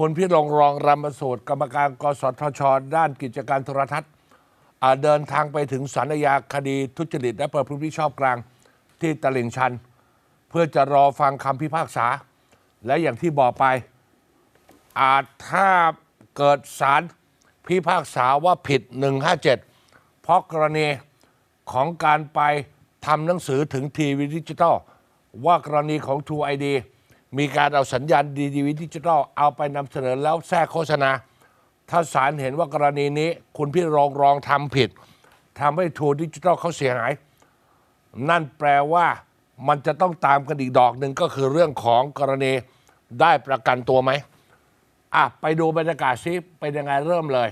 คุณพี่รองรองรามสูตรกรรมการกสทช ด้านกิจการโทรทัศน์อาเดินทางไปถึงสารยาคดีทุจริต และประพฤติมิชอบกลางที่ตลิ่งชัน เพื่อจะรอฟังคำพิพากษา และอย่างที่บอกไป อาจถ้าเกิดศาลพิพากษาว่าผิด 157 เพราะกรณีของการไปทำหนังสือถึงทีวีดิจิทัลว่ากรณีของ True ID มีการเอาสัญญาณดีทีวีดิจิทัลเอาไปนำเสนอแล้วแทรกโฆษณา ถ้าศาลเห็นว่ากรณีนี้ คุณพี่รองรองทำผิดทำให้ True Digital เขาเสียหาย นั่นแปลว่ามันจะต้องตามกันอีกดอกหนึ่งก็คือเรื่องของกรณีได้ประกันตัวไหมอะไปดูบรรยากาศซิเป็นยังไงเริ่มเลย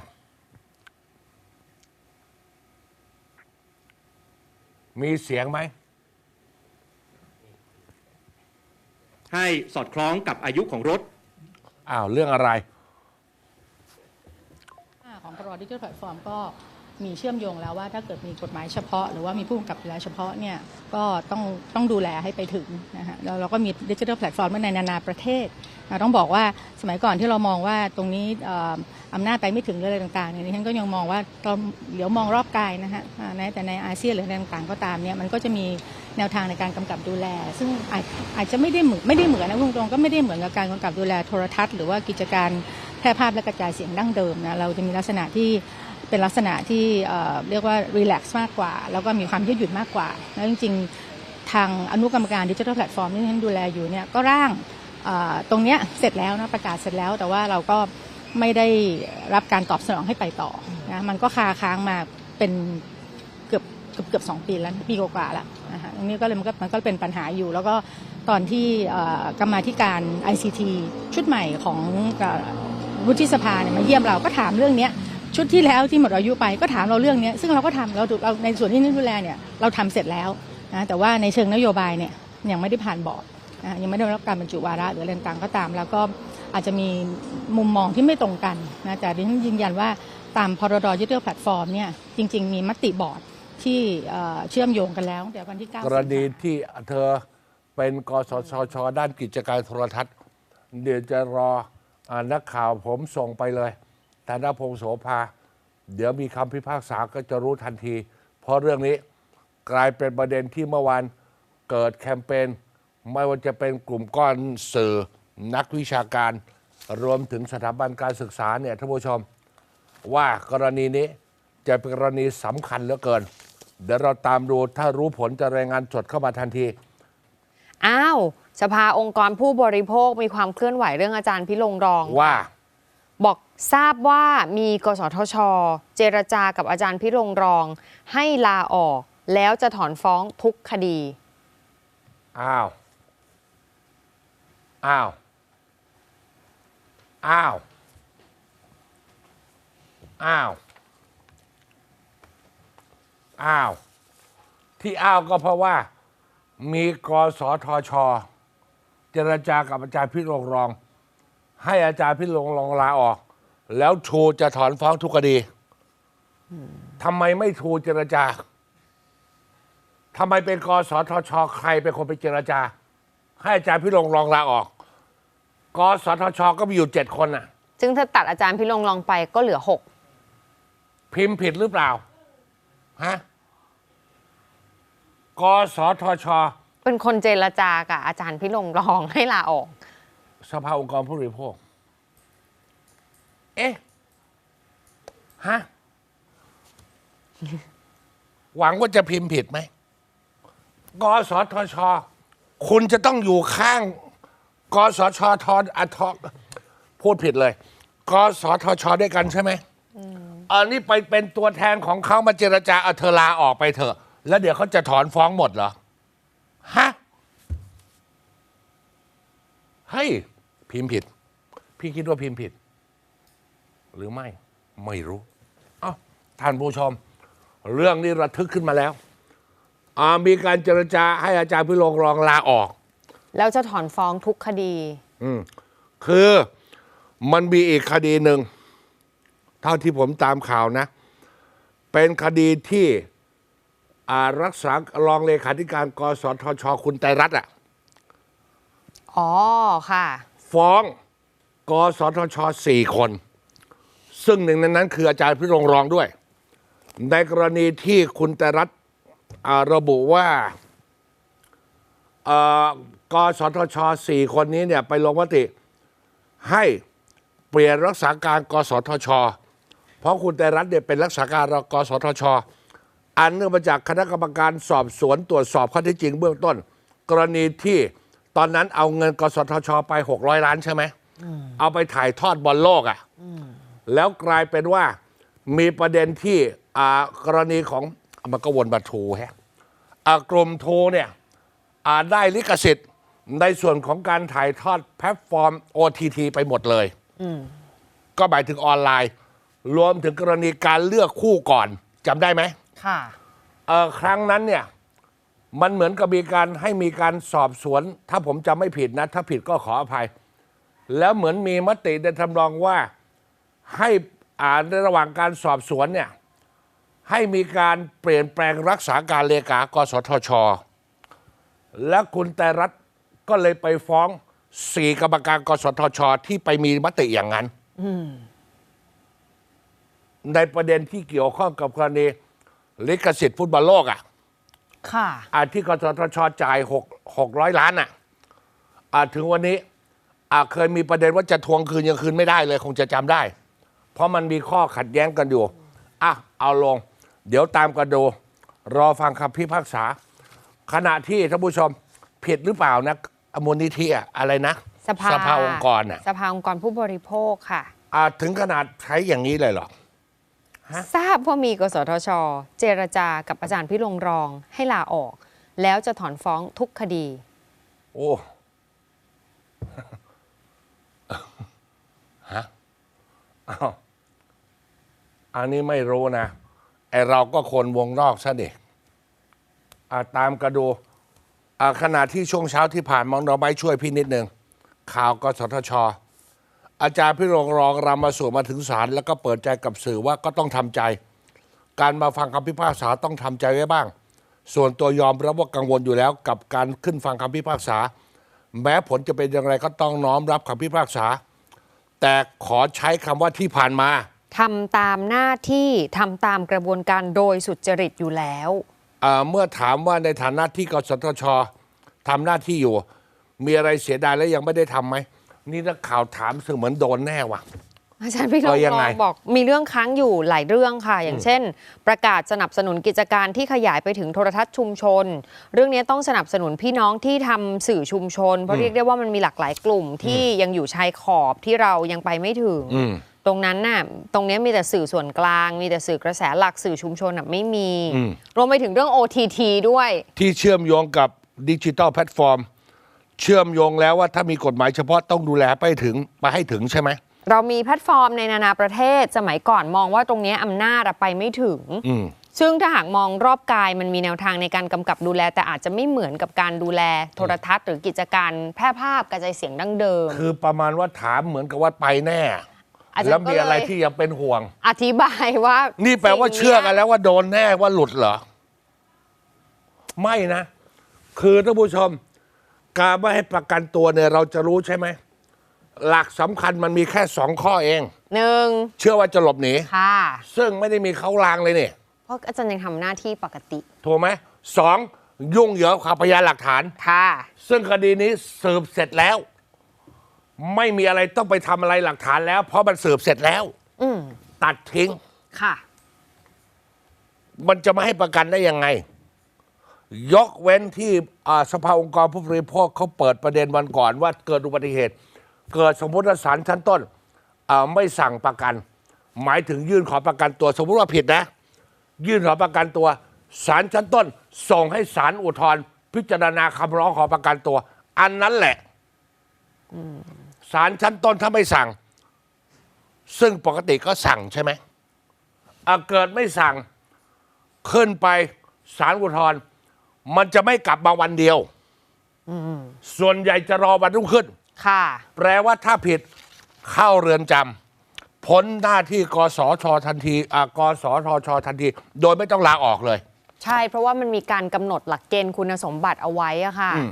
มีเสียงไหม ให้สอดคล้องกับอายุของรถ อ้าวเรื่องอะไร ของพรบดิจิทัลแพลตฟอร์มก็มีเชื่อมโยงแล้วว่าถ้าเกิดมีกฎหมายเฉพาะ หรือว่ามีผู้กำกับดูแลเฉพาะเนี่ยก็ต้องต้องดูแลให้ไปถึงนะฮะแล้วเราก็มีดิจิทัลแพลตฟอร์มในนานาประเทศเราต้องบอกว่าสมัยก่อนที่เรามองว่าตรงนี้เอ่ออำนาจไปไม่ถึงหรืออะไรต่างๆเนี่ยดิฉันก็ยังมองว่าเราเดี๋ยวมองรอบกายนะฮะอ่าในแต่ในอาเซียนหรืออะไรต่างๆก็ตามเนี่ยมันก็จะมี แนวทางในการกำกับดูแล ซึ่งอาจอาจจะไม่ได้เหมือนไม่ได้เหมือนนะพูดตรงๆก็ไม่ได้เหมือนกับการกำกับดูแลโทรทัศน์ หรือว่ากิจการแพร่ภาพและกระจายเสียงดั้งเดิมนะเราจะมีลักษณะที่เป็นลักษณะที่เรียกว่ารีแลกซ์มากกว่า แล้วก็มีความยืดหยุ่นมากกว่า แล้วจริงๆ ทางอนุกรรมการดิจิทัลแพลตฟอร์มที่ฉันดูแลอยู่เนี่ยก็ร่างตรงเนี้ยเสร็จแล้วนะประกาศเสร็จแล้ว แต่ว่าเราก็ไม่ได้รับการตอบสนองให้ไปต่อนะมันก็คาค้างมาเป็น เกือบเกือบสองปีแล้วปีกว่าๆแล้วนะคะตรงนี้ก็เลยมันก็มันก็เป็นปัญหาอยู่ แล้วก็ตอนที่กรรมาธิการ ICT ชุดใหม่ของวุฒิสภาเนี่ยมาเยี่ยมเราก็ถามเรื่องนี้ชุดที่แล้วที่หมดอายุไปก็ถามเราเรื่องนี้ซึ่งเราก็ทำเราเราในส่วนที่นี่ดูแลเนี่ยเราทำเสร็จแล้วนะแต่ว่าในเชิงนโยบายเนี่ยยังไม่ได้ผ่านบอร์ดนะยังไม่ได้รับการบรรจุวาระหรืออะไรต่างก็ตาม แล้วก็อาจจะมีมุมมองที่ไม่ตรงกันนะแต่ดิฉันยืนยันว่าตามพรดดิจิทัลแพลตฟอร์มเนี่ยจริง ๆ มีมติบอร์ด ที่เชื่อมโยงกันแล้วแต่วันที่9กรณีที่เธอเป็นกสทชด้านกิจการโทรทัศน์ เดี๋ยวจะรออนักข่าวผมส่งไปเลยแต่นพงษ์โสภา เดี๋ยวมีคำพิพากษาก็จะรู้ทันที เพราะเรื่องนี้กลายเป็นประเด็นที่เมื่อวานเกิดแคมเปญไม่ว่าจะเป็นกลุ่มก้อนสื่อนักวิชาการ รวมถึงสถาบันการศึกษาเนี่ยท่านผู้ชม ว่ากรณีนี้จะเป็นกรณีสำคัญเหลือเกิน เดี๋ยวเราตามดูถ้ารู้ผลจะรายงานสดเข้ามาทันที อ้าว สภาองค์กรผู้บริโภคมีความเคลื่อนไหวเรื่องอาจารย์พิลงรองว่า บอกทราบว่ามีกสทช เจรจากับอาจารย์พิรงรอง ให้ลาออก แล้วจะถอนฟ้องทุกคดี อ้าว อ้าว อ้าว อ้าว อ้าว ที่อ้าวก็เพราะว่ามีกสทช เจรจากับอาจารย์พิรงรอง ให้อาจารย์พิรงรองลาออก แล้วชูจะถอนฟ้องทุกคดีทำไมไม่ชูเจรจาทำไมเป็นกสทช ใครเป็นคนไปเจรจา ให้อาจารย์พิรงรองลาออกกสทช ก็มีอยู่เจ็ดคนน่ะ ซึ่งถ้าตัดอาจารย์พิรงรองไปก็เหลือพิมพ์ผิดหรือเปล่าฮะ กสทช6เป็นคนเจรจากับอาจารย์พิรงรองให้ลาออก สภาองค์กรผู้บริโภค เอ๊ะ ฮะ หวังว่าจะพิมพ์ผิดไหม กสทช คุณจะต้องอยู่ข้าง กสชทอัทพูดผิดเลย กสทช ด้วยกันใช่ไหมอันนี้ไปเป็นตัวแทนของเขามาเจรจาเอาเธอลาออกไปเถอะ แล้วเดี๋ยวเขาจะถอนฟ้องหมดเหรอ ฮะ เฮ้ย พิมพ์ผิด พี่คิดว่าพิมพ์ผิด หรือไม่ ไม่รู้ เอ้าท่านผู้ชม เรื่องนี้ระทึกขึ้นมาแล้วอ่ามีการเจรจาให้อาจารย์พิรงรองลาออก แล้วจะถอนฟ้องทุกคดี อืม คือมันมีอีกคดีหนึ่ง เท่าที่ผมตามข่าวนะ เป็นคดีที่ อ่ารักษารองเลขาธิการกสทช คุณไตรรัตน์อะอ๋อค่ะ ฟ้องกสทชสี่คน ซึ่งหนึ่งในนั้นคืออาจารย์พิรงค์รองด้วย ในกรณีที่คุณแต่รัฐอ่าระบุว่าเอ่อกสทชสี่คนนี้เนี่ยไปลงมติ ให้เปลี่ยนรักษาการกสทช เพราะคุณแต่รัฐเนี่ยเป็นรักษาการกสทช อันเนื่องมาจากคณะกรรมการสอบสวนตรวจสอบข้อเท็จจริงเบื้องต้น กรณีที่ตอนนั้นเอาเงินกสทชไป 600 ล้านใช่ไหมเอาไปถ่ายทอดบอลโลกอะ่ะแล้วกลายเป็นว่ามีประเด็นที่อ่ากรณีของมันก็วนมาทูแฮะอ่ากลุ่มทูเนี่ยอ่าได้ลิขสิทธิ์ในส่วนของการถ่ายทอดแพลตฟอร์ม OTT ไปหมดเลยก็หมายถึงออนไลน์ รวมถึงกรณีการเลือกคู่ก่อนจำได้ไหม ค่ะ เออครั้งนั้นเนี่ย มันเหมือนกับมีการให้มีการสอบสวน ถ้าผมจำไม่ผิดนะ ถ้าผิดก็ขออภัย แล้วเหมือนมีมติในทำนองว่าให้อ่านในระหว่างการสอบสวนเนี่ย ให้มีการเปลี่ยนแปลงรักษาการเลขากสทช และคุณแต่รัฐก็เลยไปฟ้องสี่กรรมการกสทช ที่ไปมีมติอย่างนั้นในประเด็นที่เกี่ยวข้องกับกรณี ลิขสิทธิ์ฟุตบอลโลกอะค่ะอาที่กสทชจ่ายหกหกร้อยล้านอะอ่าถึงวันนี้อ่าเคยมีประเด็นว่าจะทวงคืนยังคืนไม่ได้เลยคงจะจำได้ เพราะมันมีข้อขัดแย้งกันอยู่อะเอาลง เดี๋ยวตามกันดู รอฟังคำพิพากษา ขณะที่ท่านผู้ชมผิดหรือเปล่านะอมูลนิธิอะอะไรนะสภาสภาองค์กรอะสภาองค์กรผู้บริโภคค่ะอ่าถึงขนาดใช้อย่างนี้เลยเหรอฮะ ทราบว่ามีกสทช เจรจากับอาจารย์พิรงรองให้ลาออก แล้วจะถอนฟ้องทุกคดี โอ้ฮะอ้าวอันนี้ไม่รู้นะ ไอเราก็คนวงนอกซะดิอ่าตามกระดูอ่าขณะที่ช่วงเช้าที่ผ่านมองเราไม่ช่วยพี่นิดหนึ่งข่าวกสทช อาจารย์พิรงรองรำมาสู่มาถึงศาลแล้วก็เปิดใจกับสื่อว่าก็ต้องทำใจ การมาฟังคำพิพากษาต้องทำใจไว้บ้าง ส่วนตัวยอมรับว่ากังวลอยู่แล้ว กับการขึ้นฟังคำพิพากษา แม้ผลจะเป็นอย่างไรก็ต้องน้อมรับคำพิพากษา แต่ขอใช้คำว่าที่ผ่านมาทำตามหน้าที่ทำตามกระบวนการโดยสุจริตอยู่แล้วอ่าเมื่อถามว่าในฐานะที่กสทชทำหน้าที่อยู่ มีอะไรเสียดายและยังไม่ได้ทำไหม นี่นักข่าวถามซึ่งเหมือนโดนแน่ว่ะ อาจารย์พิรเออมยังรไงองบอก มีเรื่องค้างอยู่หลายเรื่องค่ะ อย่างเช่น ประกาศสนับสนุนกิจการที่ขยายไปถึงโทรทัศน์ชุมชน เรื่องนี้ต้องสนับสนุนพี่น้องที่ทำสื่อชุมชน เพราะเรียกได้ว่ามันมีหลากหลายกลุ่มที่ยังอยู่ชายขอบที่เรายังไปไม่ถึง อืม ตรงนั้นน่ะ ตรงนี้มีแต่สื่อส่วนกลาง มีแต่สื่อกระแสหลักสื่อชุมชนน่ะไม่มีอืมรวมไปถึงเรื่อง OTT ด้วย ที่เชื่อมโยงกับดิจิ t a ลแพลตฟอร์ม เชื่อมโยงแล้วว่าถ้ามีกฎหมายเฉพาะต้องดูแลไปถึงไปให้ถึงใช่ไหม เรามีแพลตฟอร์มในนานาประเทศสมัยก่อนมองว่าตรงนี้อำนาจอะไปไม่ถึง อืม ซึ่งถ้าหากมองรอบกายมันมีแนวทางในการกำกับดูแล แต่อาจจะไม่เหมือนกับการดูแลโทรทัศน์ หรือกิจการแพร่ภาพกระจายเสียงดั้งเดิม คือประมาณว่าถามเหมือนกับว่าไปแน่ อาจารย์แล้วมีก็เลยอะไรที่ยังเป็นห่วง อธิบายว่า นี่นี่แปลว่าเชื่อกันแล้วว่าโดนแน่ว่าหลุดเหรอ ไม่นะ คือท่านผู้ชม การไม่ให้ประกันตัวเนี่ยเราจะรู้ใช่ไหม หลักสำคัญมันมีแค่สองข้อเอง หนึ่งเชื่อว่าจะหลบหนี ค่ะ ซึ่งไม่ได้มีเขาลางเลยนี่เพราะอาจารย์ยังทำหน้าที่ปกติถูกไหมสองยุ่งเหยิงกับพยานหลักฐาน ค่ะ ซึ่งคดีนี้สืบเสร็จแล้ว ไม่มีอะไรต้องไปทำอะไรหลักฐานแล้ว เพราะมันสืบเสร็จแล้ว อืมตัดทิ้ง ค่ะ มันจะไม่ให้ประกันได้ยังไง ยกเว้นที่สภาองค์กรผู้บริโภคเขาเปิดประเด็นวันก่อนว่าเกิดอุบัติเหตุ เกิดสมมติว่าศาลชั้นต้นไม่สั่งประกัน หมายถึงยื่นขอประกันตัว สมมติว่าผิดนะ ยื่นขอประกันตัวศาลชั้นต้น ส่งให้ศาลอุทธรพิจารณาคำร้องขอประกันตัว อันนั้นแหละศาลชั้นต้นถ้าไม่สั่ง ซึ่งปกติก็สั่งใช่ไหมเกิดไม่สั่งขึ้นไปศาลอุทธรณ์ มันจะไม่กลับมาวันเดียว ส่วนใหญ่จะรอวันรุ่งขึ้น ค่ะ แปลว่าถ้าผิดเข้าเรือนจำพ้นหน้าที่กสชทันทีอ่ากสทชทันที โดยไม่ต้องลาออกเลย ใช่ เพราะว่ามันมีการกำหนดหลักเกณฑ์คุณสมบัติเอาไว้อะค่ะ อืม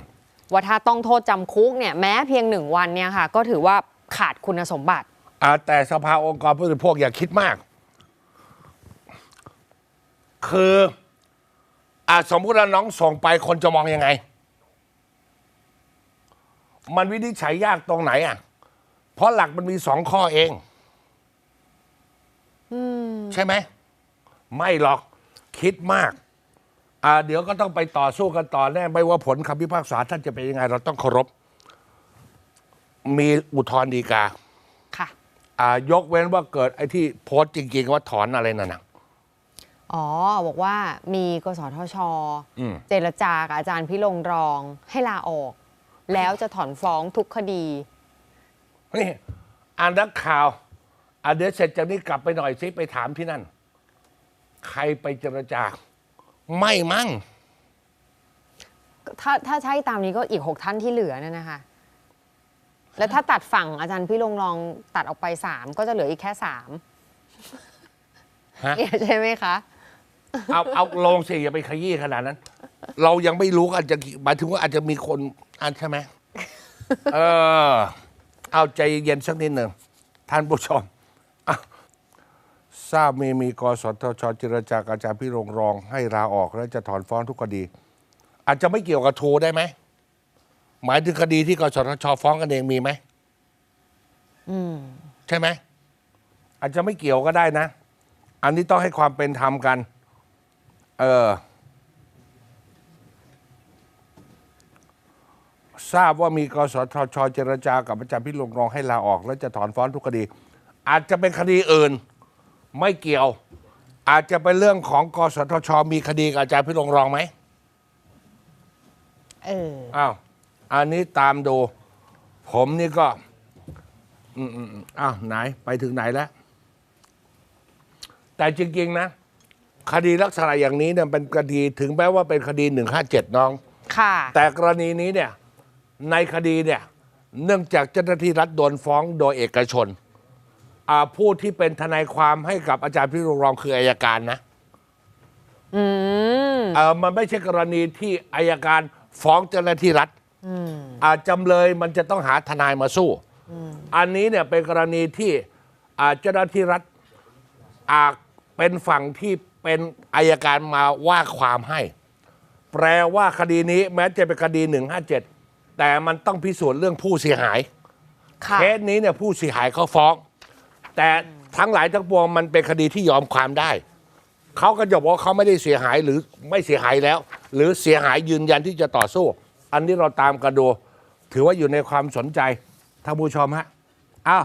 ว่าถ้าต้องโทษจำคุกเนี่ยแม้เพียงหนึ่งวันเนี่ยค่ะ ก็ถือว่าขาดคุณสมบัติ อ่าแต่สภาองค์กรผู้บริโภคอย่าคิดมาก คือ อ่าสมมุติว่าน้องส่งไปคนจะมองยังไง มันวินิจฉัยยากตรงไหนอะ เพราะหลักมันมีสองข้อเองใช่ไหม ไม่หรอกคิดมาก อ่า เดี๋ยวก็ต้องไปต่อสู้กันต่อแน่ ไม่ว่าผลคำพิพากษาท่านจะเป็นยังไง เราต้องเคารพ มีอุทธรณ์ฎีกา ค่ะ อ่า ยกเว้นว่าเกิดไอ้ที่โพสต์จริง ๆ ว่าถอนอะไรนั่นนะ อ๋อ บอกว่ามีกสทชอืมเจรจากับอาจารย์พิรงรองให้ลาออก แล้วจะถอนฟ้องทุกคดีนี่อ่านนักข่าวอ่าเดี๋ยวเสร็จจากนี้กลับไปหน่อยสิไปถามที่นั่น ใครไปเจรจา ไม่มั่ง ถ้าถ้าใช่ตามนี้ก็อีกหกท่านที่เหลือนั่นนะคะแล้วถ้าตัดฝั่งอาจารย์พิรงรองตัดออกไปสามก็จะเหลืออีกแค่สามฮะเนี่ยใช่ไหมคะ เอาเอาลงสิอย่าไปขยี้ขนาดนั้น เรายังไม่รู้อาจจะหมายถึงว่าอาจจะมีคนอันใช่ไหมเออ เอาใจเย็นสักนิดหนึ่งท่านผู้ชมอะทราบมีมีกสทชเจรจากับอาจารย์พี่รงรอง ให้ลาออกและจะถอนฟ้องทุกคดี อาจจะไม่เกี่ยวกับทูได้ไหมหมายถึงคดีที่กสทชฟ้องกันเองมีไหมอืมใช่ไหมอาจจะไม่เกี่ยวก็ได้นะ อันนี้ต้องให้ความเป็นธรรมกัน เออทราบว่ามีกสทชเจรจากับอาจารย์พิรงรองให้ลาออก และจะถอนฟ้องทุกคดี อาจจะเป็นคดีอื่น ไม่เกี่ยว อาจจะเป็นเรื่องของกสทช มีคดีกับอาจารย์พิรงรองไหมเอออ้าวอันนี้ตามดู ผมนี่ก็ อืมอืมอืมอ้าวไหนไปถึงไหนแล้ว แต่จริงๆนะ คดีลักษณะอย่างนี้เนี่ยเป็นคดีถึงแม้ว่าเป็นคดี 157 น้อง ค่ะ แต่กรณีนี้เนี่ยในคดีเนี่ยเนื่องจากเจ้าหน้าที่รัฐโดนฟ้องโดยเอกชนอ่าผู้ที่เป็นทนายความให้กับอาจารย์พิรุรองคืออายการนะอืม เออมันไม่ใช่กรณีที่อายการฟ้องเจ้าหน้าที่รัฐอาจำเลยมันจะต้องหาทนายมาสู้ อันนี้เนี่ยเป็นกรณีที่อ่าเจ้าหน้าที่รัฐอาจเป็นฝั่งที่ เป็นอายการมาว่าความให้ แปลว่าคดีนี้แม้จะเป็นคดี 157 แต่มันต้องพิสูจน์เรื่องผู้เสียหายค่ะ เคสนี้เนี่ยผู้เสียหายเขาฟ้อง แต่ทั้งหลายทั้งปวงมันเป็นคดีที่ยอมความได้ เขาก็จะบอกว่าเขาไม่ได้เสียหายหรือไม่เสียหายแล้ว หรือเสียหายยืนยันที่จะต่อสู้ อันนี้เราตามกันดู ถือว่าอยู่ในความสนใจท่านผู้ชมฮะอ้าว